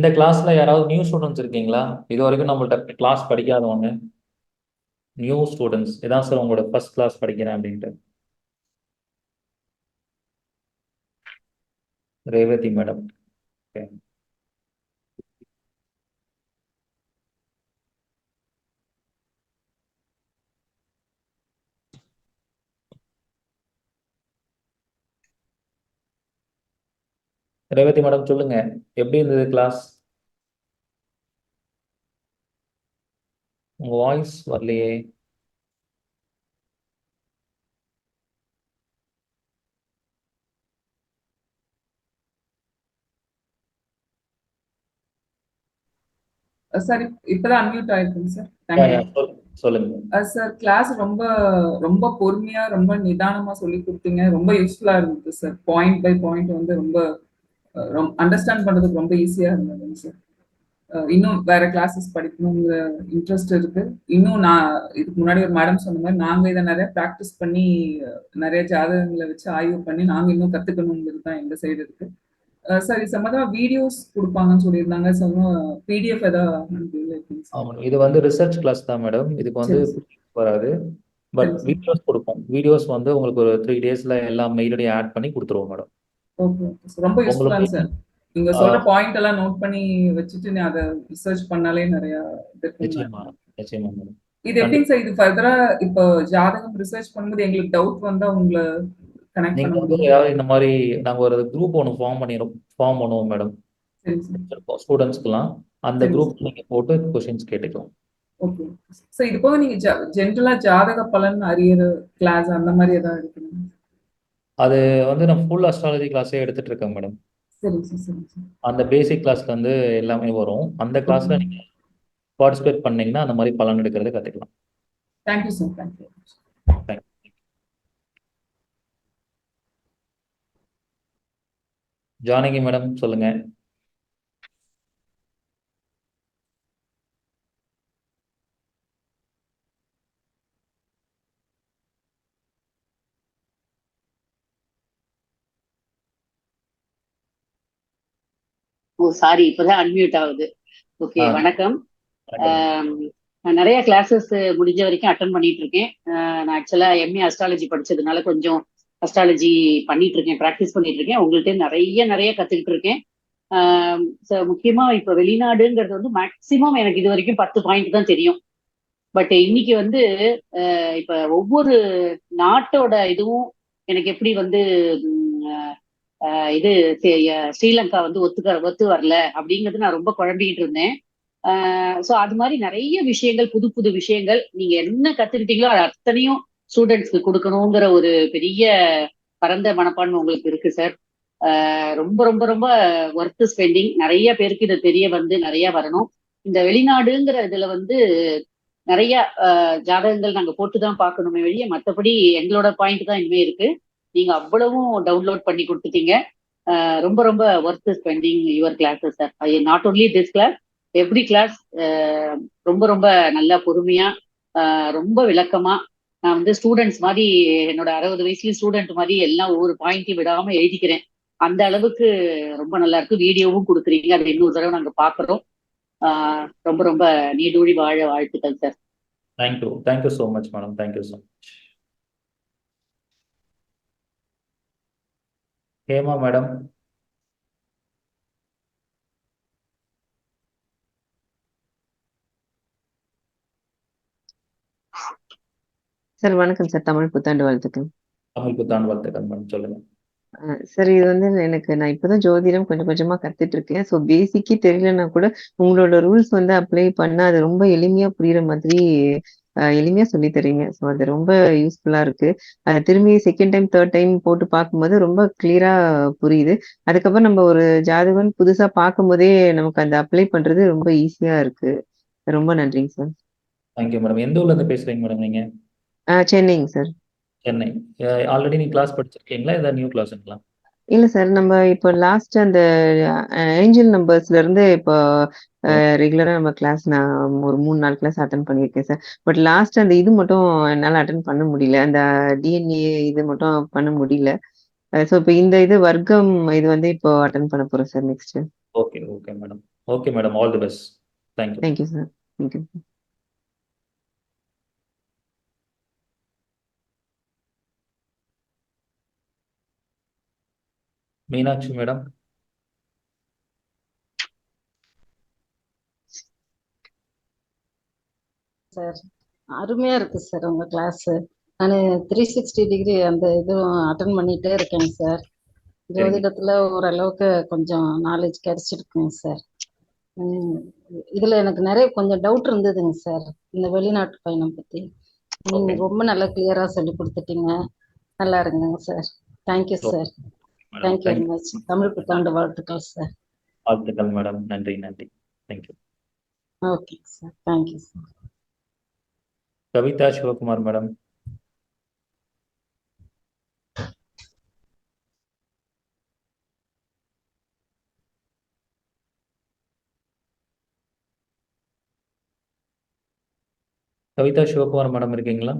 இந்த கிளாஸ்ல யாராவது நியூ ஸ்டூடெண்ட்ஸ் இருக்கீங்களா? இது வரைக்கும் நம்மள்ட்ட கிளாஸ் படிக்காதவங்க. நியூ ஸ்டூடெண்ட்ஸ் இதான் சார் உங்களோட ஃபர்ஸ்ட் கிளாஸ் படிக்கிறேன் அப்படின்ட்டு. Revathi madam. Okay Revathi madam சொல்லுங்க. எப்படி இருந்தது கிளாஸ் உங்க வாய்ஸ் வரலையே. சார் இப்பதான் அன்மியூட் ஆயிருக்குங்க சார் சொல்லுங்க. சார் கிளாஸ் ரொம்ப ரொம்ப பொறுமையா ரொம்ப நிதானமா சொல்லி கொடுத்தீங்க. ரொம்ப யூஸ்ஃபுல்லா இருந்தது சார் பாயிண்ட் பை பாயிண்ட் வந்து ரொம்ப அண்டர்ஸ்டாண்ட் பண்றதுக்கு ரொம்ப ஈஸியா இருந்ததுங்க சார் இன்னும் வேற கிளாஸஸ் படிக்கணுங்கிற இன்ட்ரெஸ்ட் இருக்கு. இன்னும் நான் இதுக்கு முன்னாடி ஒரு மேடம் சொன்ன மாதிரி நாங்க இதை நிறைய ப்ராக்டிஸ் பண்ணி நிறைய ஜாதகங்களை வச்சு ஆய்வு பண்ணி நாங்க இன்னும் கத்துக்கணுங்கிறது தான் எங்க சைடு இருக்கு. சார் இது சம்மந்தமா வீடியோஸ் கொடுப்பாங்கன்னு சொல்லியிருந்தாங்க. ஸோ பிடிஎஃப் ஏதாவது இது வந்து ரிசர்ச் கிளாஸ் தான் மேடம் இதுக்கு வந்து. வராது. பட். வீடியோஸ் கொடுப்போம். வீடியோஸ் வந்து உங்களுக்கு ஒரு த்ரீ டேஸ்ல எல்லா மெயிலோடையும் ஆட் பண்ணி கொடுத்துருவோம் மேடம் ரொம்ப யூஸ்ஃபுல்லா சார் நீங்க சொல்ற பாயிண்ட் எல்லாம் நோட் பண்ணி வச்சுட்டு நீ அதை ரிசர்ச் பண்ணாலே நிறைய இது எப்படிங்க சார் இது ஃபர்தரா இப்போ ஜாதகம் ரிசர்ச் பண்ணும்போது எங்களுக்கு டவுட் வந்தா உங்களை கனெக்ட் நீங்க வந்து ஏதாவது இந்த மாதிரி நாங்க ஒரு குரூப் ஒன்று ஃபார்ம் பண்ணிடுறோம் ஃபார்ம் பண்ணுவோம் மேடம் ஸ்டூடெண்ட்ஸ்க்குலாம் அந்த குரூப் நீங்க போட்டு கொஸ்டின்ஸ் கேட்டுக்கலாம். ஓகே சார் இது போக நீங்க ஜென்ரலா ஜாதக பலன் அறியற கிளாஸ் அந்த மாதிரி ஏதாவது எடுக்கணும்? அது வந்து நான் ஃபுல் அஸ்ட்ராலஜி கிளாஸே எடுத்துட்டு இருக்கேன் மேடம் அந்த பேசிக் கிளாஸ்ல இருந்து எல்லாமே வரும். அந்த கிளாஸ்ல நீங்க பார்ட்டிசிபேட் பண்ணீங்கன்னா அந்த மாதிரி பலன் எடுக்கிறது கத்துக்கலாம். Thank you sir thank you Thank you. Janaki madam சொல்லுங்க. ஓ சாரி இப்பதான் அன்மியூட் ஆகுது. ஓகே வணக்கம். நான் நிறைய கிளாஸஸ் முடிஞ்ச வரைக்கும் அட்டன் பண்ணிட்டு இருக்கேன் நான் ஆக்சுவலா எம்ஏ அஸ்ட்ராலஜி படிச்சதுனால கொஞ்சம் அஸ்ட்ராலஜி பண்ணிட்டு இருக்கேன் ப்ராக்டிஸ் பண்ணிட்டு இருக்கேன் உங்கள்ட்ட நிறைய நிறைய கத்துக்கிட்டு இருக்கேன் முக்கியமா இப்ப வெளிநாடுங்கிறது வந்து மேக்சிமம் எனக்கு இது வரைக்கும் பத்து பாயிண்ட் தான் தெரியும். பட் இன்னைக்கு வந்து இப்ப ஒவ்வொரு நாட்டோட இதுவும் எனக்கு எப்படி வந்து இது ஸ்ரீலங்கா வந்து ஒத்துக்க ஒத்து வரல அப்படிங்கிறது நான் ரொம்ப குழம்பிக்கிட்டு இருந்தேன். ஸோ அது மாதிரி நிறைய விஷயங்கள் புது புது விஷயங்கள் நீங்க என்ன கத்துக்கிட்டீங்களோ அது அத்தனையும் ஸ்டூடெண்ட்ஸ்க்கு கொடுக்கணுங்கிற ஒரு பெரிய பரந்த மனப்பான்மை உங்களுக்கு இருக்கு சார் ரொம்ப ரொம்ப ரொம்ப ஒர்த்து ஸ்பெண்டிங் நிறைய பேருக்கு இதை தெரிய வந்து நிறைய வரணும். இந்த வெளிநாடுங்கிற இதுல வந்து நிறைய ஜாதகங்கள் நாங்க போட்டு தான் பார்க்கணுமே வெளியே. மற்றபடி எங்களோட பாயிண்ட் தான் இனிமே இருக்கு. நீங்க அவ்வளவும் டவுன்லோட் பண்ணி கொடுத்துட்டீங்க. ரொம்ப ரொம்ப worth spending your classes sir not only this class every class ரொம்ப ரொம்ப நல்லா பொறுமையா ரொம்ப விளக்கமா நான் வந்து ஸ்டூடெண்ட்ஸ் மாதிரி என்னோட அறுபது வயசுலயும் ஸ்டூடெண்ட் மாதிரி எல்லாம் ஒவ்வொரு பாயிண்ட்டையும் விடாம எழுதிக்கிறேன். அந்த அளவுக்கு ரொம்ப நல்லா இருக்கு. வீடியோவும் கொடுக்குறீங்க. அதை இன்னொரு தடவை நாங்க பாக்குறோம் ஆஹ் ரொம்ப ரொம்ப நீடூழி வாழ வாழ்த்துக்கள் sir thank you thank you so much madam thank you so much Hema madam. Sir வணக்கம் சார். தமிழ் புத்தாண்டு வாழ்த்துக்கள். தமிழ் புத்தாண்டு வாழ்த்துக்கள் மேடம். சொல்லுங்க. சார் இது வந்து எனக்கு நான் இப்பதான் ஜோதிடம் கொஞ்சம் கொஞ்சமா கத்துட்டு இருக்கேன். ஸோ பேசிக்கே தெரியலன்னா கூட உங்களோட ரூல்ஸ் வந்து அப்ளை பண்ணா அது ரொம்ப எளிமையா புரியுற மாதிரி எளிமையா சொல்லி தரீங்க. ஸோ அது ரொம்ப யூஸ்ஃபுல்லா இருக்கு. அது திரும்பி செகண்ட் டைம் தேர்ட் டைம் போட்டு பார்க்கும்போது ரொம்ப கிளியரா புரியுது. அதுக்கப்புறம் நம்ம ஒரு ஜாதகம் புதுசா பார்க்கும்போதே நமக்கு அந்த அப்ளை பண்றது ரொம்ப ஈஸியா இருக்கு. ரொம்ப நன்றிங்க சார் தேங்க்யூ மேடம் எந்த ஊர்ல இருந்து பேசுறீங்க மேடம் நீங்க? சென்னைங்க சார் சென்னை. ஆல்ரெடி நீங்க கிளாஸ் படிச்சிருக்கீங்களா? இதை நியூ கிளாஸுங்களா இல்ல சார் நம்ம இப்போ லாஸ்ட் அந்த ஏஞ்சல் நம்பர்ஸ்ல இருந்து இப்போ ரெகுலரா நம்ம கிளாஸ் நான் ஒரு மூணு நாலு கிளாஸ் அட்டன் பண்ணியிருக்கேன் சார் பட் லாஸ்ட் அந்த இது மட்டும் என்னால அட்டன் பண்ண முடியல. அந்த டிஎன்ஏ இது மட்டும் பண்ண முடியல. ஸோ இப்போ இந்த இது வர்க்கம் இது வந்து இப்போ அட்டன் பண்ண போறோம் sir next okay okay madam okay madam all the best thank you thank you sir thank you Meenakshi madam. Sir அருமையா இருக்கு சார் உங்க கிளாஸ் நான் த்ரீ சிக்ஸ்டி டிகிரி அந்த இதுவும் அட்டன் பண்ணிட்டே இருக்கேங்க சார். ஜோதிடத்துல ஓரளவுக்கு கொஞ்சம் நாலேஜ் கிடைச்சிருக்குங்க சார். இதுல எனக்கு நிறைய கொஞ்சம் டவுட் இருந்ததுங்க சார் இந்த வெளிநாட்டு பயணம் பத்தி. நீங்க. ரொம்ப நல்லா கிளியரா சொல்லி கொடுத்துட்டீங்க. நல்லா இருங்க sir. Thank you sir. Thank you very much Tamil புத்தாண்டு வாழ்த்துக்கள் சார் வாழ்த்துக்கள் மேடம் நன்றி நன்றி. Thank you okay sir thank you sir Kavitha Sivakumar madam Kavitha Sivakumar madam இருக்கீங்களா?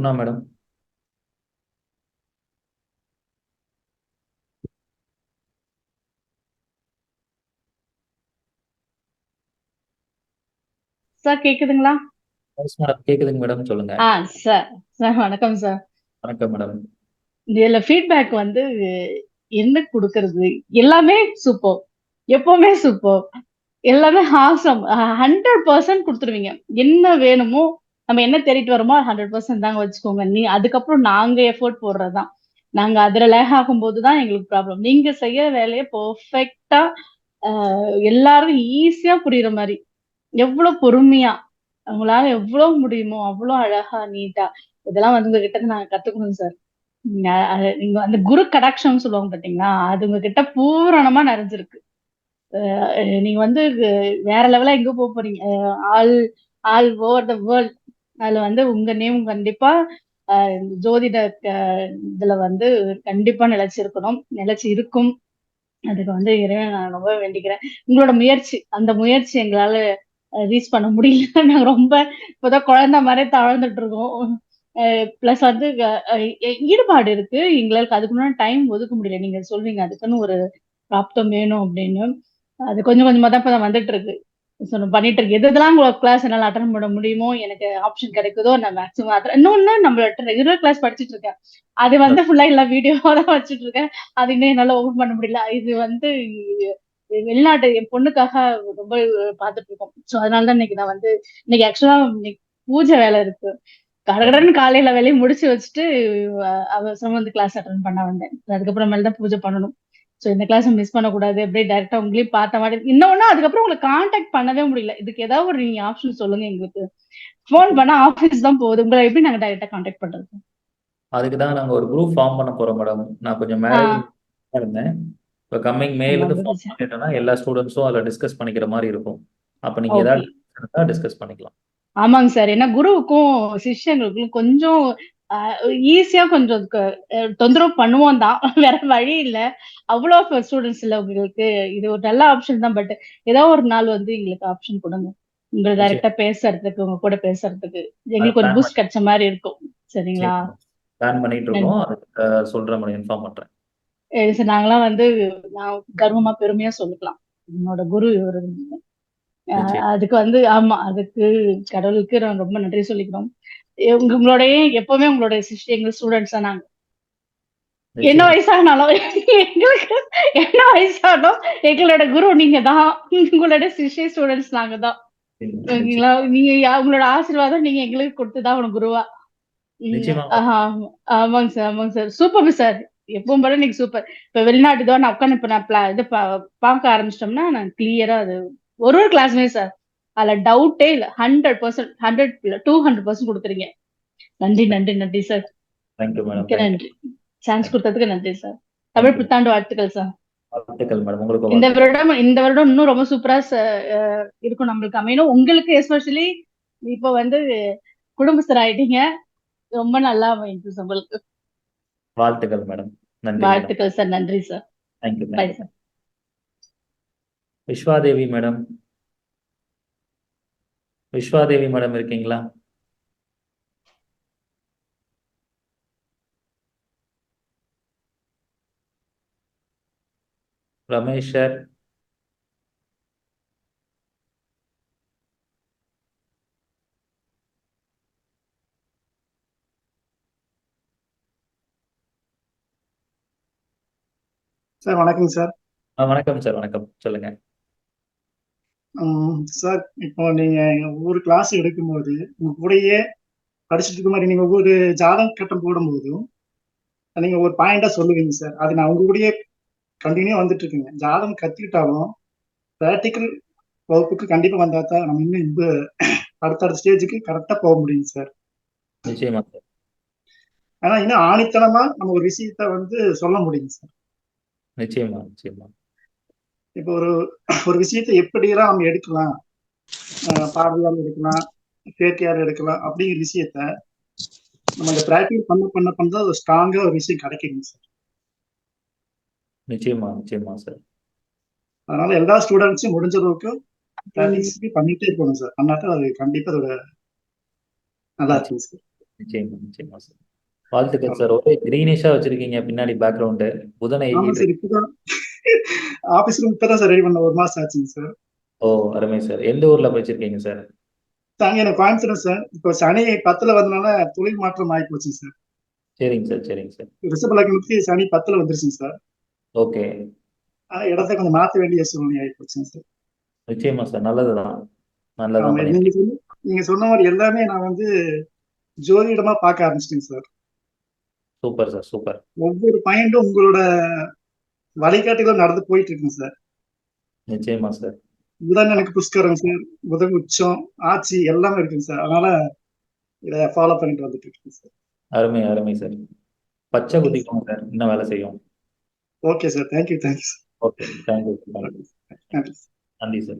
சுகுணா மேடம் சார் கேக்குதுங்களா? மேடம் கேக்குதுங்க மேடம் சொல்லுங்க. ஆ சார் சார் வணக்கம் சார் வணக்கம் மேடம் இதுல ஃபீட்பேக் வந்து என்ன கொடுக்கறது? எல்லாமே சூப்பர் எப்பவுமே சூப்பர் எல்லாமே ஹாசம் ஹண்ட்ரட் பர்சன்ட் கொடுத்துருவீங்க. என்ன வேணுமோ நம்ம என்ன தேடிட்டு வரோமோ ஹண்ட்ரட் பர்சன்ட் தாங்க வச்சுக்கோங்க. நீ அதுக்கப்புறம் நாங்க எஃபோர்ட் போடுறதுதான். நாங்க அதுல லேக் ஆகும்போது தான் எங்களுக்கு ப்ராப்ளம் நீங்க செய்யற வேலையை பர்ஃபெக்டா எல்லாரும் ஈஸியா புரியுற மாதிரி. எவ்வளவு பொறுமையா உங்களால எவ்வளவு முடியுமோ அவ்வளவு அழகா நீட்டா இதெல்லாம் வந்து உங்ககிட்ட இருந்து நாங்க கத்துக்கணும் சார் நீங்க அந்த குரு கடாட்சம் சொல்லுவாங்க பாத்தீங்களா? அது உங்ககிட்ட பூரணமா நிறைஞ்சிருக்கு. நீங்க வந்து வேற லெவலா எங்க போக போறீங்க? All all over the world அதுல வந்து உங்க நேம் கண்டிப்பா ஜோதிட இதுல வந்து கண்டிப்பா நிலைச்சிருக்கணும் நிலைச்சு இருக்கும். அதுக்கு வந்து இறைவன் நான் ரொம்ப வேண்டிக்கிறேன். உங்களோட முயற்சி அந்த முயற்சி எங்களால ரீச் பண்ண முடியல. நாங்க ரொம்ப இப்போதான் குழந்தை மாதிரி தாழ்ந்துட்டு இருக்கோம். பிளஸ் வந்து ஈடுபாடு இருக்கு. எங்களுக்கு அதுக்கு முன்னாடி டைம் ஒதுக்க முடியல. நீங்க சொல்வீங்க அதுக்குன்னு ஒரு பிராப்தம் வேணும் அப்படின்னு. அது கொஞ்சம் கொஞ்சமா தான் இப்ப வந்துட்டு இருக்கு. பண்ணிட்டு இருக்கு. எது எதெல்லாம் கிளாஸ் என்னால அட்டன் பண்ண முடியுமோ எனக்கு ஆப்ஷன் கிடைக்குதோ நான் மேக்ஸிமம் அட்டன் இன்னொன்னு நம்மளோட ரெகுலர் கிளாஸ் படிச்சுட்டு இருக்கேன். அது வந்து ஃபுல்லா எல்லா வீடியோவா தான் வச்சுட்டு இருக்கேன். அது இன்னும் என்னால ஓபன் பண்ண முடியல. இது வந்து வெளிநாட்டு என் பொண்ணுக்காக ரொம்ப பார்த்துட்டு இருக்கோம். ஸோ அதனால தான் இன்னைக்கு நான் வந்து இன்னைக்கு ஆக்சுவலா இன்னைக்கு பூஜை வேலை இருக்கு. கடகடன்னு காலையில வேலையை முடிச்சு வச்சுட்டு அவசரம் வந்து கிளாஸ் அட்டன் பண்ண வந்தேன். அதுக்கப்புறமேல தான் பூஜை பண்ணணும். ஸோ இந்த கிளாஸ் மிஸ் பண்ணக்கூடாது. அப்படியே டைரக்டா உங்களையும் பார்த்த மாதிரி. இன்னொன்னு அதுக்கப்புறம் உங்களை காண்டாக்ட் பண்ணவே முடியல. இதுக்கு ஏதாவது ஒரு நீங்க ஆப்ஷன் சொல்லுங்க எங்களுக்கு. ஃபோன் பண்ணா ஆஃபீஸ் தான் போகுது. உங்களை எப்படி நாங்க டைரக்டா காண்டாக்ட் பண்றது? அதுக்கு தான் நாங்க ஒரு குரூப் ஃபார்ம் பண்ண போறோம் மேடம் நான் கொஞ்சம் மேரேஜ் இருந்தேன். இப்போ கம்மிங் மேல இருந்து ஃபார்ம். பண்ணிட்டோம்னா எல்லா ஸ்டூடெண்ட்ஸும் அதில் டிஸ்கஸ் பண்ணிக்கிற மாதிரி இருக்கும். அப்போ நீங்க. ஏதாவது டிஸ்கஸ் பண்ணிக்கலாம். ஆமாங்க சார் ஏன்னா குருவுக்கும் சிஷ்யங்களுக்கும் கொஞ்சம் ஈஸியா கொஞ்சம் தொந்தரவு பண்ணுவோம் தான். வேற வழி இல்ல. அவ்வளோ ஸ்டூடெண்ட்ஸ் இல்ல உங்களுக்கு. இது ஒரு நல்ல ஆப்ஷன் தான் பட் ஏதோ ஒரு நாள் வந்து எங்களுக்கு ஆப்ஷன் கொடுங்க. உங்களை டைரக்டா பேசுறதுக்கு உங்க கூட பேசுறதுக்கு. எங்களுக்கு ஒரு பூஸ்ட் கிடைச்ச மாதிரி இருக்கும். சரிங்களா? பிளான் பண்ணிட்டு இருக்கோம். சொல்றேன் இன்ஃபார்ம் பண்றேன். சரி, நாங்கெல்லாம் வந்து நான் கர்வமா பெருமையா சொல்லிக்கலாம். என்னோட குரு இவரு. அதுக்கு வந்து ஆமா அதுக்கு கடவுளுக்கு நான் ரொம்ப நன்றி சொல்லிக்கிறோம். உங்களுடைய எப்பவுமே உங்களுடைய சிஸ்டர் எங்க ஸ்டூடெண்ட்ஸ் நாங்க. என்ன. வயசானாலும் எங்களுக்கு என்ன வயசானாலும் எங்களோட குரு நீங்க தான். உங்களோட சிஷ்ய ஸ்டூடெண்ட்ஸ் நாங்க தான். ஓகேங்களா? நீங்க உங்களோட ஆசீர்வாதம் நீங்க எங்களுக்கு கொடுத்துதான் உனக்கு குருவா. ஆமாங்க சார் ஆமாங்க சார். Super sir. எப்பவும் போல நீங்க சூப்பர் இப்ப வெளிநாட்டு தான் நான் உட்காந்து இப்ப நான் இது பா- பார்க்க ஆரம்பிச்சிட்டோம்னா நான் கிளியரா அது ஒரு ஒரு கிளாஸ்மே சார். அதுல டவுட்டே இல்ல. Hundred percent hundred two hundred percent கொடுத்துறீங்க நன்றி நன்றி நன்றி சார் நன்றி. சான்ஸ் கொடுத்ததுக்கு நன்றி சார் தமிழ் புத்தாண்டு வாழ்த்துக்கள் சார் இந்த. வருடம் இந்த வருடம் இன்னும் ரொம்ப சூப்பரா இருக்கும் நம்மளுக்கு. அமையணும். உங்களுக்கு எஸ்பெஷலி இப்போ வந்து குடும்பஸ்தர் ஆயிட்டீங்க. ரொம்ப நல்லா அமையும் உங்களுக்கு. வாழ்த்துக்கள் மேடம் வாழ்த்துக்கள் சார் நன்றி sir thank you sir Vishwadevi madam Vishwadevi madam இருக்கீங்களா? ரமேஷ் சார். சார் வணக்கம் சார். ஆ வணக்கம் சார் வணக்கம். சொல்லுங்க. சார் இப்போ நீங்க ஒவ்வொரு கிளாஸ் எடுக்கும்போது உங்க கூடயே படிச்சுட்டு இருக்க மாதிரி நீங்க ஒவ்வொரு ஜாதக கட்டம் போடும்போதும் நீங்க ஒரு பாயிண்டா சொல்லுவீங்க சார் அது நான் உங்க கூடயே கண்டினியூ வந்துட்டு இருக்குங்க. ஜாதகம் கத்துக்கிட்டாலும் ப்ராக்டிக்கல் வகுப்புக்கு கண்டிப்பா வந்தா தான் நம்ம இன்னும் இந்த அடுத்தடுத்த ஸ்டேஜுக்கு கரெக்டா போக முடியும் சார் நிச்சயமா சார் ஆனா இன்னும் ஆணித்தனமா நம்ம ஒரு விஷயத்த வந்து சொல்ல முடியும் சார் நிச்சயமா நிச்சயமா. இப்போ ஒரு ஒரு விஷயத்தை எப்படியெல்லாம் நம்ம எடுக்கலாம்? பார்வையால் எடுக்கலாம் செயற்கையால் எடுக்கலாம் அப்படிங்கிற விஷயத்த நம்ம அந்த பிராக்டிஸ் பண்ண பண்ண பண்ண ஒரு ஸ்ட்ராங்கா ஒரு விஷயம் கிடைக்குங்க சார் நிச்சயமா நிச்சயமா சார் அதனால எல்லா ஸ்டூடெண்ட்ஸும் முடிஞ்ச அளவுக்கு ப்ராக்டிஸ் பண்ணிட்டே போகணும் சார் பண்ணாதான் அது கண்டிப்பா அதோட நல்லா இருக்குங்க சார் நிச்சயமா நிச்சயமா சார் வாழ்த்துக்கள் சார் ஒரே கிரீனிஷா வச்சிருக்கீங்க பின்னாடி பேக்ரவுண்டு புதனை ஆபீஸ் ரூம் இப்பதான் சார் ரெடி பண்ண ஒரு மாசம் ஆச்சுங்க சார் ஓ அருமை சார் எந்த ஊர்ல படிச்சிருக்கீங்க சார் தாங்க எனக்கு கோயம்புத்தூர் சார் இப்போ சனி பத்துல வந்தனால தொழில் மாற்றம் ஆகி போச்சுங்க சார் சரிங்க சார் சரிங்க சார் ரிஷப லக்னத்துக்கு சனி பத்துல வந்துருச்சுங்க சார் ஓகே. ஆனா இடத்த கொஞ்சம் மாத்த வேண்டிய சூழ்நிலை ஆகி போச்சுங்க சார் நிச்சயமா சார் நல்லதுதான். நல்லதான் நீங்க நீங்க சொன்ன மாதிரி எல்லாமே நான் வந்து ஜோதிடமா பார்க்க ஆரம்பிச்சிட்டேங்க சார் சூப்பர் சார் சூப்பர். ஒவ்வொரு பாயிண்டும் உங்களோட வழிகாட்டிலும் நடந்து போயிட்டு இருக்குங்க சார். நிச்சயமா சார். புதன் எனக்கு புஷ்கரம் சார் புதன் உச்சம் ஆட்சி எல்லாமே இருக்குங்க சார். அதனால இதை ஃபாலோ பண்ணிட்டு வந்துட்டு இருக்கேன் சார். அருமை அருமை சார். பச்சை குதிக்கும் சார். இன்னும் வேலை செய்யும். Okay sir. Thank you thank you sir. Okay thank you நன்றி sir.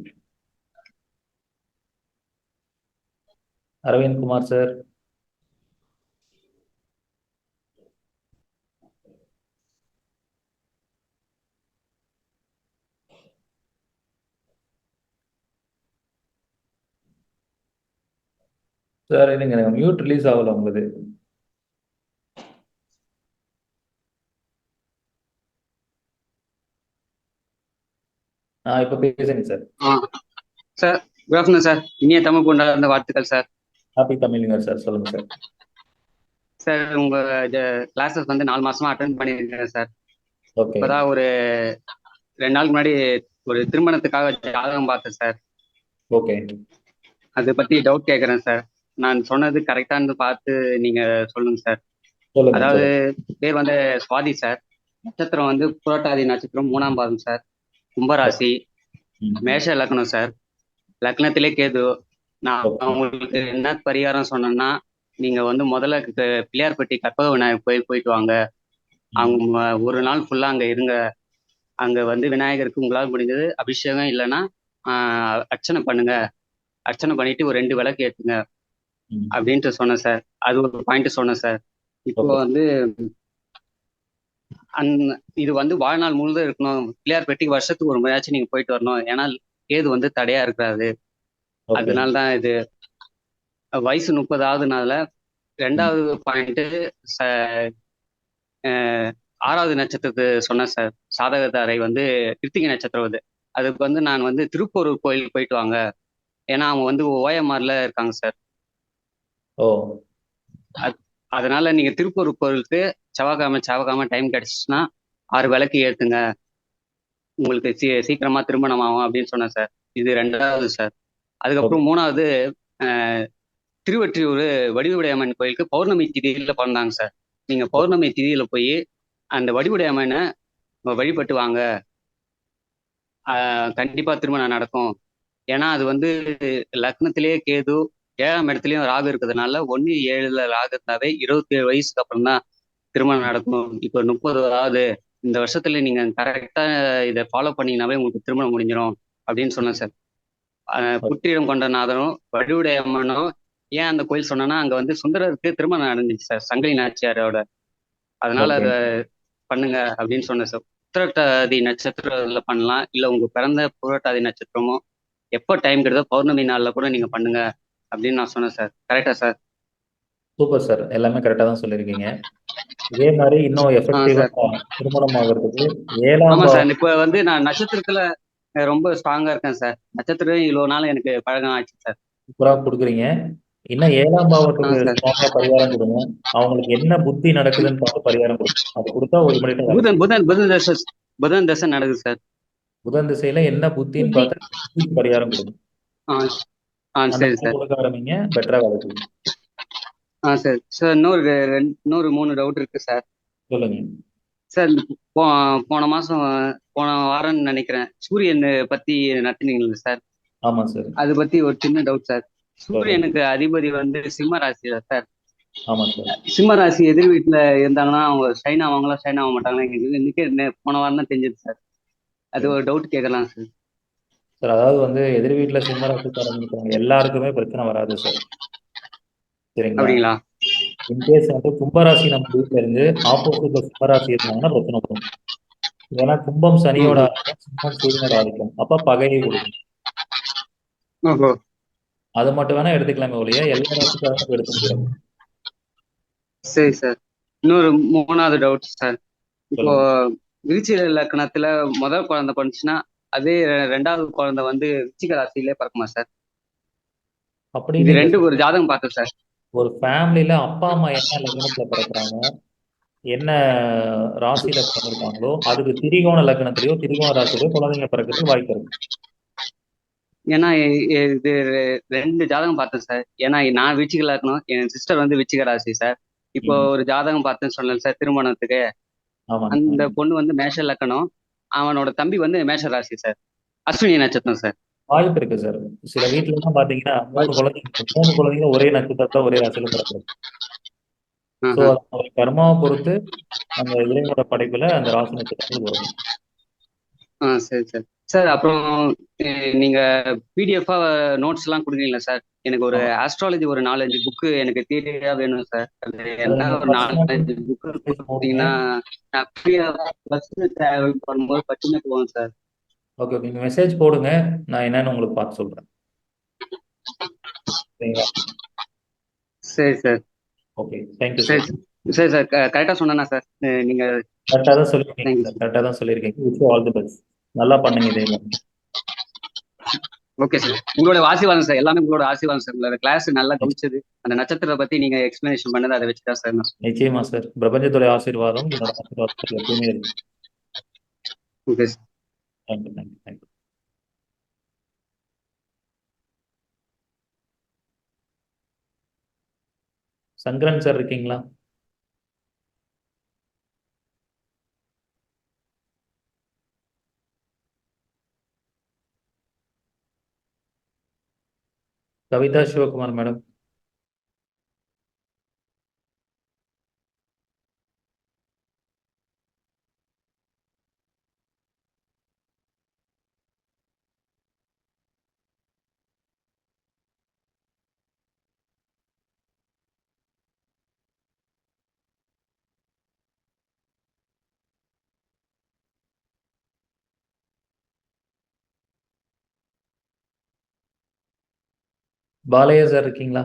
Aravind Kumar sir. Sir இதுங்க எனக்கு மியூட் ரிலீஸ் ஆகல உங்களுக்கு. ஆ இப்போ பேசுங்க sir sir good afternoon sir இனிய தமிழ் கொண்டாட வாழ்த்துக்கள் சார் ஹாப்பி தமிழ்ங்க சார் சொல்லுங்க சார் சார் உங்க கிளாஸஸ் வந்து நாலு மாசமா அட்டன் பண்ணியிருக்கேன் சார் இப்போதான் ஒரு ரெண்டு நாளுக்கு முன்னாடி ஒரு திருமணத்துக்காக ஜாதகம் பார்த்தேன் சார் ஓகே அதை பத்தி டவுட் கேட்குறேன் சார் நான் சொன்னது கரெக்டானு பார்த்து நீங்க சொல்லுங்க சார் அதாவது. பேர் வந்து சுவாதி சார் நட்சத்திரம் வந்து புரட்டாதி நட்சத்திரம் மூணாம் பாதம் சார் கும்பராசி. மேஷ லக்னம் சார் லக்னத்திலே கேது. நான். உங்களுக்கு என்ன பரிகாரம் சொன்னேன்னா நீங்க வந்து முதல்ல பிள்ளையார்பட்டி கற்பக விநாயகர் கோயில் போயிட்டு வாங்க. அவங்க ஒரு நாள் ஃபுல்லா அங்க இருங்க. அங்க வந்து விநாயகருக்கு உங்களால் முடிஞ்சது அபிஷேகம் இல்லைன்னா அர்ச்சனை பண்ணுங்க. அர்ச்சனை பண்ணிட்டு ஒரு ரெண்டு விளக்கு ஏத்துங்க. ம். அப்படின்ட்டு சொன்னேன் சார் அது ஒரு பாயிண்ட் சொன்னேன் சார் இப்போ. வந்து அந் இது வந்து வாழ்நாள் முழுதும் இருக்கணும் பிள்ளையார்பட்டிக்கு வருஷத்துக்கு ஒரு முறையாச்சும் நீங்க போயிட்டு வரணும் ஏன்னா கேது வந்து தடையா இருக்கிறாரு அதனால தான் இது வயசு முப்பதாவதுனால ரெண்டாவது பாயிண்ட் ஆறாவது நட்சத்திரத்து சொன்னேன் சார் சாதகதாரை வந்து கிருத்திகை நட்சத்திரம் அது அதுக்கு வந்து நான் வந்து திருப்பூர் கோயிலுக்கு போயிட்டு வாங்க ஏன்னா அவங்க வந்து ஓஎம்ஆர்ல இருக்காங்க சார் ஓ. அதனால நீங்க திருப்பூர் கோவிலுக்கு செவ்வாய்க்கிழமை செவ்வாய்க்கிழமை டைம் கிடைச்சிச்சுன்னா ஆறு விளக்கு ஏத்துங்க. உங்களுக்கு சீ சீக்கிரமா திருமணம் ஆகும் அப்படின்னு சொன்னேன் சார். இது ரெண்டாவது சார். அதுக்கப்புறம் மூணாவது திருவற்றியூர் வடிவுடையம்மன் கோயிலுக்கு பௌர்ணமி திதியில பிறந்தாங்க சார். நீங்க பௌர்ணமி திதியில போய் அந்த வடிவுடையம்மனை வழிபட்டு வாங்க. ஆஹ், கண்டிப்பா திருமணம் நடக்கும். ஏன்னா அது வந்து லக்னத்திலேயே கேது ஏழாம் இடத்துலயும் ராகு இருக்கிறதுனால ஒன்னு ஏழுல ராகு இருந்தாவே இருபத்தி ஏழு வயசுக்கு அப்புறம் தான் திருமணம் நடக்கும் இப்போ முப்பதாவது இந்த வருஷத்துல நீங்க கரெக்டா இதை ஃபாலோ பண்ணீங்கன்னாவே உங்களுக்கு திருமணம் முடிஞ்சிடும் அப்படின்னு சொன்னேன் சார் ஆஹ் புற்றிடம் கொண்ட நாதனும் வடிவுடைய அம்மனும் ஏன் அந்த கோயில் சொன்னேன்னா அங்க வந்து சுந்தரருக்கு திருமணம் நடந்துச்சு சார் சங்கிலி நாச்சியாரோட. அதனால. அதை பண்ணுங்க அப்படின்னு சொன்னேன் சார் உத்திரட்டாதி நட்சத்திரத்துல பண்ணலாம். இல்ல உங்க பிறந்த புரட்டாதி நட்சத்திரமோ எப்போ டைம் கிடைத்தோ பௌர்ணமி நாளில் கூட நீங்கள் பண்ணுங்க. அப்படின்னு நான் சொன்னேன் சார் கரெக்டா சார் சூப்பர் சார் எல்லாமே கரெக்டாக தான் சொல்லியிருக்கீங்க. இதே மாதிரி இன்னும் எஃபெக்டிவா திருமணம் ஆகிறதுக்கு ஏழாம் ஆமா சார் இப்போ வந்து நான் நட்சத்திரத்துல ரொம்ப ஸ்ட்ராங்கா இருக்கேன் சார் நட்சத்திரம் இவ்வளவு நாள் எனக்கு பழகம் ஆச்சு சார் சூப்பராக கொடுக்குறீங்க. இன்னும் ஏழாம் பாவத்துக்கு. ஸ்ட்ராங்கா பரிகாரம் கொடுங்க. அவங்களுக்கு என்ன புத்தி நடக்குதுன்னு பார்த்து பரிகாரம் கொடுங்க. அது கொடுத்தா ஒரு மணி புதன் புதன் புதன் தசை புதன் தசை நடக்குது சார் புதன் திசையில என்ன புத்தின்னு புத்தி. பார்த்து பரிகாரம் கொடுங்க. சரி சார். கொடுக்க ஆரம்பிங்க. பெட்டரா வேலை செய்யுங்க. ஆ சரி. சார் இன்னொரு இன்னொரு மூணு டவுட் இருக்கு சார். சொல்லுங்க. சார் போன மாசம் போன வாரம்னு நினைக்கிறேன். சூரியன் பத்தி நடத்தினீங்களா சார்? ஆமா சார். அதை பத்தி ஒரு சின்ன டவுட் சார். சூரியனுக்கு அதிபதி வந்து சிம்ம ராசி சார்? ஆமா சார். சிம்ம ராசி எதிர் வீட்டுல இருந்தாங்கன்னா அவங்க ஷைன் ஆவாங்களா ஷைன் ஆக மாட்டாங்களா நே- போன வாரம் தான் தெரிஞ்சது சார். அது ஒரு டவுட் கேட்கலாம் சார். சார் அதாவது வந்து எதிர் வீட்டுல சிம்மராசிக்காரங்க இருக்கிறவங்க எல்லாருக்குமே பிரச்சனை வராது சார் சரிங்களா? இன்கேஸ் வந்து கும்பராசி நம்ம வீட்ல இருந்து ஆப்போசிட்ல சிம்மராசி இருந்தாங்கன்னா பிரச்சனை வரும். ஏன்னா கும்பம் சனியோட ஆதிக்கம் சிம்மம் சூரியனோட ஆதிக்கம். அப்ப பகையை கொடுக்கும் அது மட்டும் வேணா எடுத்துக்கலாமே ஒழிய எல்லா ராசிக்காரங்களும் எடுக்க முடியாது. சரி சார் இன்னொரு மூணாவது டவுட் சார் இப்போ விருச்சிக லக்கணத்துல முதல் குழந்தை பண்ணுச்சுன்னா அதே ரெண்டாவது குழந்தை வந்து விருச்சிக ராசியிலே பிறக்குமா சார்? இது அப்படின்னு ரெண்டு ஒரு ஜாதகம் பார்த்தேன் சார். ஒரு ஃபேமிலியில அப்பா அம்மா என்ன லக்னத்துல பிறக்குறாங்க? என்ன ராசியில பிறந்திருக்காங்களோ அதுக்கு திரிகோண லக்னத்திலயோ திரிகோண ராசியிலயோ குழந்தைங்க பிறக்கிறதுக்கு வாய்ப்பு இருக்கு. ஏன்னா இது ரெண்டு ஜாதகம் பார்த்தேன் சார். ஏன்னா நான் விருச்சிக லக்னம் என் சிஸ்டர் வந்து விருச்சிக ராசி சார். இப்போ. ஒரு ஜாதகம் பார்த்தேன்னு சொன்னேன் சார் திருமணத்துக்கு. அந்த பொண்ணு வந்து மேஷ லக்கணம் அவனோட தம்பி வந்து மேஷ ராசி சார். அஸ்வினி நட்சத்திரம் சார். வாய்ப்பு இருக்கு சார். சில வீட்டுல எல்லாம் பாத்தீங்கன்னா மூணு குழந்தைங்க மூணு குழந்தைங்க ஒரே நட்சத்திரத்துல ஒரே ராசியில பிறக்கிறது ஸோ. ஒரு கர்மாவை பொறுத்து அந்த இறைவனோட படைப்புல அந்த ராசி நட்சத்திரங்கள் வரும். ஆ சரி சார். சார் அப்புறம் நீங்க பிடிஎஃபா நோட்ஸ் எல்லாம் கொடுக்குறீங்களா சார் எனக்கு ஒரு ஆஸ்ட்ராலஜி ஒரு நாலஞ்சு புக்கு எனக்கு தியரியா வேணும் சார் அது என்ன ஒரு நாலஞ்சு புக்கு கொடுத்தீங்கன்னா நான் ஃப்ரீயா பஸ் டிராவல் பண்ணும்போது பச்சுன்னு போவேன் சார் ஓகே நீங்க மெசேஜ் போடுங்க. நான் என்னன்னு உங்களுக்கு பார்த்து சொல்றேன். சரி சார் ஓகே தேங்க்யூ சரி சார் சரி சார் கரெக்டா சொன்னேனா சார் நீங்க கரெக்டாக தான் சொல்லியிருக்கீங்க கரெக்டாக தான் சொல்லியிருக்கீங்க. விஷ் ஆல் தி பெஸ்ட் நல்லா பண்ணுங்க இதே ஓகே சார் உங்களோட ஆசீர்வாதம் சார் எல்லாமே உங்களோட ஆசீர்வாதம் சார் உங்களோட கிளாஸ் நல்லா கவனிச்சது. அந்த நட்சத்திரத்தை பத்தி நீங்க எக்ஸ்பிளனேஷன் பண்ணது அதை வச்சுதான் சார் நான். நிச்சயமா சார் பிரபஞ்சத்துடைய ஆசீர்வாதம் என்னோட ஆசீர்வாதம் எப்பவுமே இருக்கு. Okay sir thank you thank you thank you Sankaran sir இருக்கீங்களா? கவிதா சிவகுமார் மேடம் பாலையா சார் இருக்கீங்களா?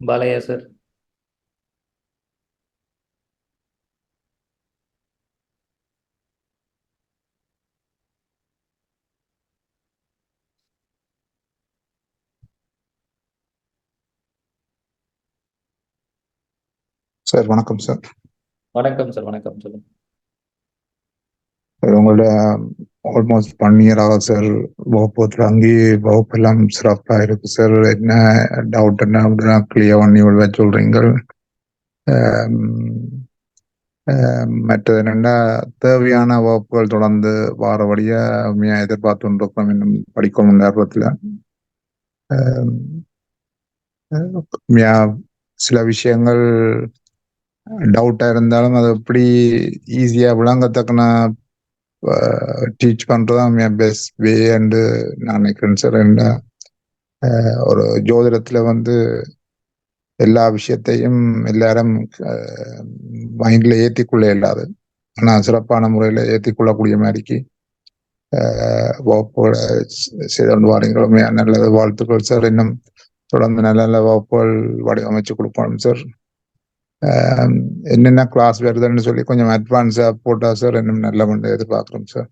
பாலையா சார். சார் வணக்கம் சார். வணக்கம் சார் வணக்கம் சொல்லுங்க. சார் உங்களோட ஆல்மோஸ்ட் ஒன் இயர் ஆகுது சார் வகுப்பு தொடங்கி வகுப்பெல்லாம் சிறப்பாக இருக்கு சார். என்ன டவுட் என்ன அப்படின்னா கிளியர் பண்ணி விட சொல்றீங்க மற்றது என்னென்னா தேவையான வகுப்புகள் தொடர்ந்து வாரபடியா உண்மையாக எதிர்பார்த்து கொண்டிருக்கிறோம் இன்னும் படிக்கணும் நேரத்தில். சில விஷயங்கள் டவுட்டா இருந்தாலும் அது எப்படி ஈஸியா விளங்கத்தக்கன டீச் பண்றதுதான் பெஸ்ட் வே அண்டு நான் நினைக்கிறேன் சார் என்ன ஒரு ஜோதிடத்துல வந்து எல்லா விஷயத்தையும் எல்லாரும் மைண்ட்ல ஏத்திக்கொள்ள இல்லாது ஆனா சிறப்பான முறையில ஏற்றிக்கொள்ளக்கூடிய மாதிரிக்கு அஹ், வகுப்புகளை செய்து கொண்டு வாரீங்களோ. நல்லது வாழ்த்துக்கள் சார் இன்னும் தொடர்ந்து நல்ல நல்ல வகுப்புகள் வடிவமைச்சு கொடுக்கணும் சார் என்னென்ன கிளாஸ் வருதுன்னு சொல்லி கொஞ்சம் அட்வான்ஸா போட்டா சார் இன்னும் நல்ல வந்து எதிர்பார்க்குறோம் சார்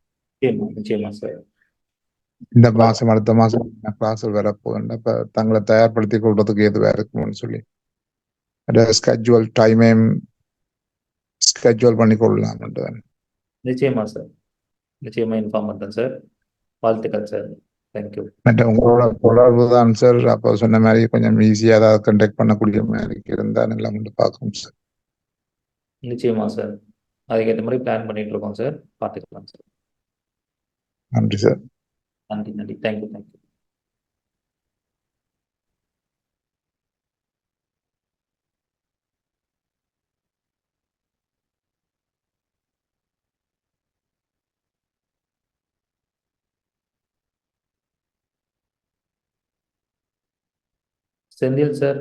நிச்சயமா சார் இந்த மாசம் அடுத்த மாசம் கிளாஸ் வரப்போகுது அப்ப தங்களை தயார்படுத்திக் கொள்றதுக்கு எதுவா இருக்கும்னு சொல்லி. ஸ்கெட்யூல் டைமையும் ஸ்கெட்யூல் பண்ணி கொள்ளலாம் நிச்சயமா சார் நிச்சயமா இன்ஃபார்ம் பண்றேன் சார் வாழ்த்துக்கள் சார் தேங்க்யூ மற்ற உங்களோட தொடர்பு தான் சார் அப்போ சொன்ன மாதிரி கொஞ்சம் ஈஸியா ஏதாவது கண்டக்ட் பண்ணக்கூடிய மாதிரி இருந்தா நல்லா வந்து பார்க்கணும் சார் நிச்சயமா சார் அதுக்கேற்ற மாதிரி பிளான் பண்ணிட்டு இருக்கோம் சார் பார்த்துக்கலாம் சார் நன்றி சார் நன்றி நன்றி. Thank you thank you Senthil sir.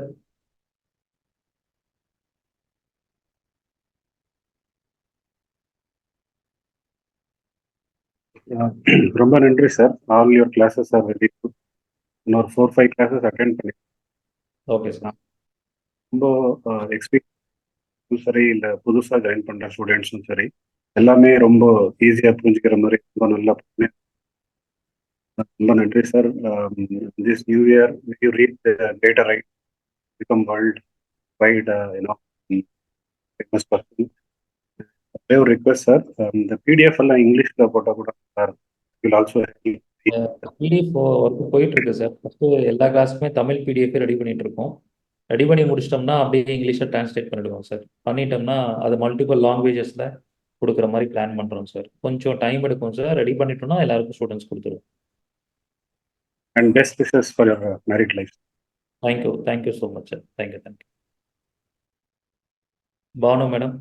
ரொம்ப நன்றி sir. All your classes are very good இன்னொரு ஃபோர் ஃபைவ் கிளாஸஸ் அட்டென்ட் பண்ணி ஓகே சார் ரொம்ப எக்ஸ்பீரியன்ஸும் சரி இல்லை புதுசாக ஜாயின் பண்ணுற ஸ்டூடெண்ட்ஸும் சரி எல்லாமே ரொம்ப ஈஸியாக புரிஞ்சுக்கிற மாதிரி ரொம்ப நல்லா ரொம்ப நன்றி sir this new year you read data right become world wide you know famous person ஒரே ஒரு ரிக்வெஸ்ட் சார் இந்த பிடிஎஃப் எல்லாம் இங்கிலீஷில் போட்டால் கூட sir will also PDF work போயிட்டு இருக்கு சார் ஃபஸ்ட்டு எல்லா கிளாஸுமே தமிழ் பிடிஎஃப் ரெடி பண்ணிட்டு இருக்கோம். ரெடி பண்ணி முடிச்சிட்டோம்னா அப்படியே இங்கிலீஷில் டிரான்ஸ்லேட் பண்ணிடுவோம் சார் பண்ணிட்டோம்னா அது மல்டிபிள் லாங்குவேஜஸில் கொடுக்குற மாதிரி பிளான் பண்ணுறோம் சார் கொஞ்சம் டைம் எடுக்கும் சார் ரெடி பண்ணிட்டோம்னா எல்லாருக்கும் ஸ்டூடெண்ட்ஸ் கொடுத்துருவோம். And best wishes for your married life thank you thank you so much sir thank you thank you Banu madam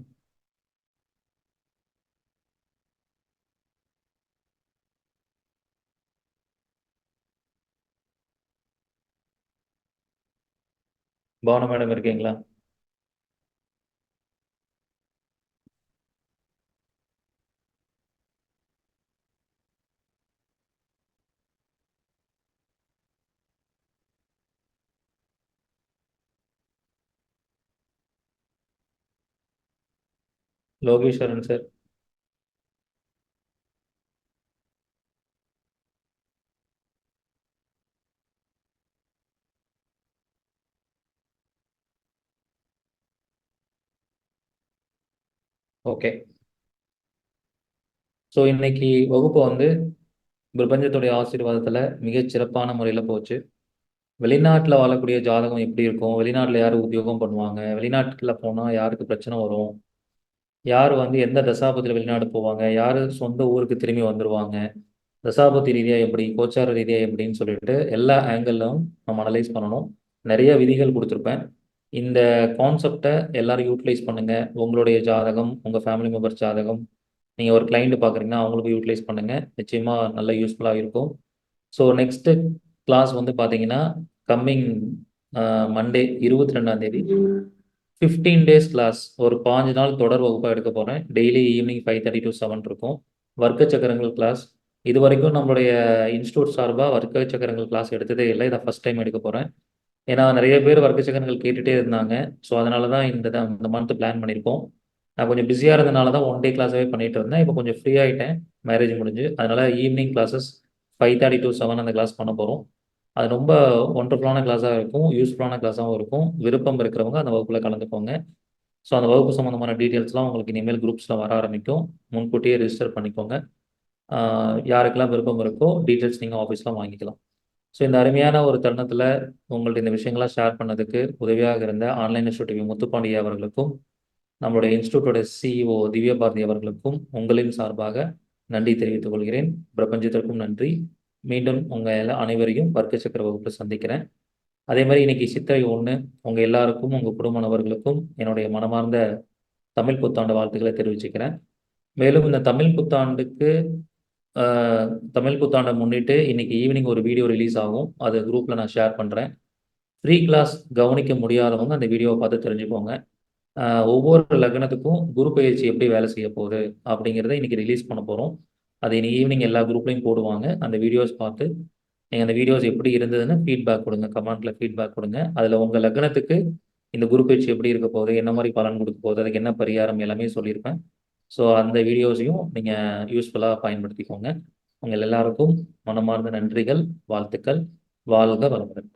Banu madam இருக்கீங்களா? லோகேஸ்வரன் சார். ஓகே. ஸோ இன்னைக்கு வகுப்பு வந்து பிரபஞ்சத்துடைய ஆசீர்வாதத்தில் மிகச் சிறப்பான முறையில் போச்சு. வெளிநாட்டில் வாழக்கூடிய ஜாதகம் எப்படி இருக்கும்? வெளிநாட்டில் யார் உத்தியோகம் பண்ணுவாங்க? வெளிநாட்டில் போனால் யாருக்கு பிரச்சனை வரும்? யார் வந்து எந்த தசாபத்தில் வெளிநாடு போவாங்க? யார் சொந்த ஊருக்கு திரும்பி வந்துடுவாங்க தசாபத்தி ரீதியாக எப்படி? கோச்சார ரீதியாக எப்படின்னு சொல்லிட்டு எல்லா ஆங்கிளும் நம்ம அனலைஸ் பண்ணணும். நிறைய விதிகள் கொடுத்துருப்பேன். இந்த கான்செப்டை எல்லாரும் யூட்டிலைஸ் பண்ணுங்கள் உங்களுடைய ஜாதகம் உங்கள் ஃபேமிலி மெம்பர்ஸ் ஜாதகம். நீங்கள் ஒரு கிளைண்ட் பார்க்குறீங்கன்னா அவங்களுக்கு யூட்டிலைஸ் பண்ணுங்கள் நிச்சயமாக நல்ல யூஸ்ஃபுல்லாக இருக்கும். ஸோ நெக்ஸ்ட்டு கிளாஸ் வந்து பார்த்தீங்கன்னா கம்மிங் மண்டே இருபத்தி ரெண்டாம் தேதி. ஃபிஃப்டீன் டேஸ் கிளாஸ் ஒரு பாஞ்சு நாள் தொடர் வகுப்பாக எடுக்க போகிறேன் daily evening five thirty to seven இருக்கும். வர்க்க சக்கரங்கள் கிளாஸ் இது வரைக்கும் நம்மளுடைய இன்ஸ்டியூட் சார்பாக வர்க்க சக்கரங்கள் கிளாஸ் எடுத்ததே இல்லை. இதை ஃபஸ்ட் டைம் எடுக்க போகிறேன் ஏன்னா நிறைய பேர் வர்க்க சக்கரங்கள் கேட்டுகிட்டே இருந்தாங்க. ஸோ அதனால தான் இந்த இந்த மந்த் பிளான் பண்ணியிருக்கோம். நான் கொஞ்சம் பிஸியாக இருந்தனால தான் ஒன் டே கிளாஸாகவே பண்ணிட்டு இருந்தேன். இப்போ கொஞ்சம் ஃப்ரீ ஆகிட்டேன் மேரேஜ் முடிஞ்சு. அதனால evening classes five thirty to seven அந்த கிளாஸ் பண்ண போகிறோம் அது ரொம்ப ஒண்டர்ஃபுல்லான கிளாஸாக இருக்கும் யூஸ்ஃபுல்லான கிளாஸாகவும் இருக்கும். விருப்பம் இருக்கிறவங்க அந்த வகுப்பில் கலந்துக்கோங்க. ஸோ அந்த வகுப்பு சம்மந்தமான டீட்டெயில்ஸ்லாம் உங்களுக்கு இனிமேல் குரூப்ஸில் வர ஆரம்பிக்கும். முன்கூட்டியே ரிஜிஸ்டர் பண்ணிக்கோங்க. யாருக்கெல்லாம் விருப்பம் இருக்கோ டீட்டெயில்ஸ் நீங்கள் ஆஃபீஸில் வாங்கிக்கலாம். ஸோ இந்த அருமையான ஒரு தருணத்தில் உங்கள்ட்ட இந்த விஷயங்கள்லாம் ஷேர் பண்ணதுக்கு உதவியாக இருந்த ஆன்லைன் இன்ஸ்டியூட் முத்துப்பாண்டிய அவர்களுக்கும் நம்மளுடைய இன்ஸ்டியூட்டோட சிஇஓ திவ்ய பாரதி அவர்களுக்கும் உங்களின் சார்பாக நன்றி தெரிவித்துக் கொள்கிறேன். பிரபஞ்சத்திற்கும் நன்றி. மீண்டும் உங்கள் எல்லா அனைவரையும் வர்க்க சக்கர வகுப்பில் சந்திக்கிறேன். அதே மாதிரி இன்னைக்கு சித்திரை ஒன்று உங்கள் எல்லாருக்கும் உங்கள் குடும்பவர்களுக்கும் என்னுடைய மனமார்ந்த தமிழ் புத்தாண்டு வாழ்த்துக்களை தெரிவிச்சுக்கிறேன். மேலும் இந்த தமிழ் புத்தாண்டுக்கு தமிழ் புத்தாண்டை முன்னிட்டு இன்னைக்கு ஈவினிங் ஒரு வீடியோ ரிலீஸ் ஆகும். அது குரூப்பில் நான் ஷேர் பண்ணுறேன் ஃப்ரீ கிளாஸ் கவனிக்க முடியாதவங்க அந்த வீடியோவை பார்த்து தெரிஞ்சுக்கோங்க. ஒவ்வொரு லக்னத்துக்கும் குரு பயிற்சி எப்படி வேலை செய்ய போகுது அப்படிங்கிறத இன்னைக்கு ரிலீஸ் பண்ண போகிறோம் அது இன்னைக்கு ஈவினிங் எல்லா குரூப்லையும் போடுவாங்க. அந்த வீடியோஸ் பார்த்து நீங்கள் அந்த வீடியோஸ் எப்படி இருந்ததுன்னு ஃபீட்பேக் கொடுங்க. கமெண்ட்டில் ஃபீட்பேக் கொடுங்க. அதில் உங்கள் லக்னத்துக்கு இந்த குரு பயிற்சி எப்படி இருக்க போகுது என்ன மாதிரி பலன் கொடுக்க போகுது அதுக்கு என்ன பரிகாரம் எல்லாமே சொல்லியிருப்பேன். ஸோ அந்த வீடியோஸையும் நீங்கள் யூஸ்ஃபுல்லாக பயன்படுத்திக்கோங்க. உங்கள் எல்லாருக்கும் மனமார்ந்த நன்றிகள் வாழ்த்துக்கள். வாழ்க வளமுடன்.